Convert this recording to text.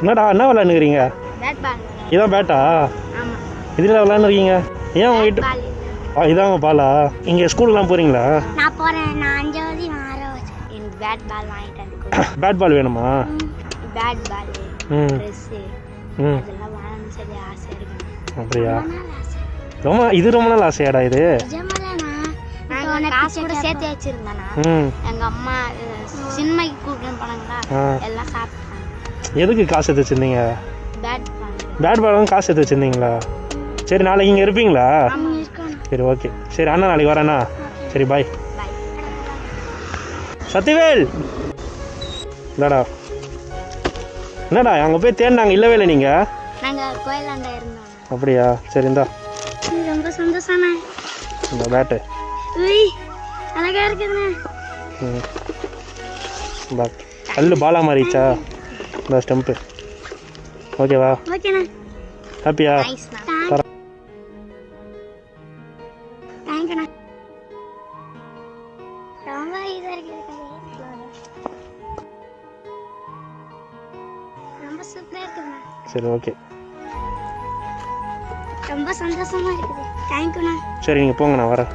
என்னடா என்ன விளாண்டுக்கிறீங்க bat ball இதான் பேட்டா இதில் விளாண்டுருக்கீங்க ஏன் உங்ககிட்ட இதாங்க பாலா இங்கே ஸ்கூலுக்குலாம் போகிறீங்களா நான் போகிறேன் நான் அஞ்சாவது ஆறாவது எனக்கு பேட் பால் வாங்கிட்டு பேட் பால் வேணுமா? பேட் பால் ம். ட்ரெஸ்ஸு ம். அதெல்லாம் வாங்கணும்னு சொல்லி ஆசை இருக்கு. அப்படியா? ரொம்ப இது ரொம்ப நாள் ஆசையாடா இது? சேர்த்து வச்சிருந்தேண்ணா ம். எங்கள் அம்மா சினிமாக்கு கூப்பிட்டு போனாங்களா? எல்லாம் சாப்பிட்டாங்க எதுக்கு காசு எடுத்து வச்சுருந்தீங்க? பேட் பால் காசு எடுத்து வச்சுருந்தீங்களா? சரி நாளைக்கு இங்கே இருப்பீங்களா? சரி ஓகே சரி அண்ணா நாளைக்கு வரேண்ணா சரி பாய் சத்திவேல் இந்தாடா. என்னடா அங்கே போய் தேடினாங்க இல்லவே இல்லை நீங்கள் அப்படியா? சரி இந்தா. ரொம்ப சந்தோஷம்ண்ணா. இந்த பேட்டு அழகா இருக்குதுண்ணா. கல் பாலா மாறிச்சா இந்த ஸ்டெம்ப்பு ஓகேவா ஹாப்பியா சரி ஓகே ரொம்ப சந்தோஷமா இருக்குது. தேங்க்யூண்ணா சரி நீங்கள் போங்க நான் வரேன்.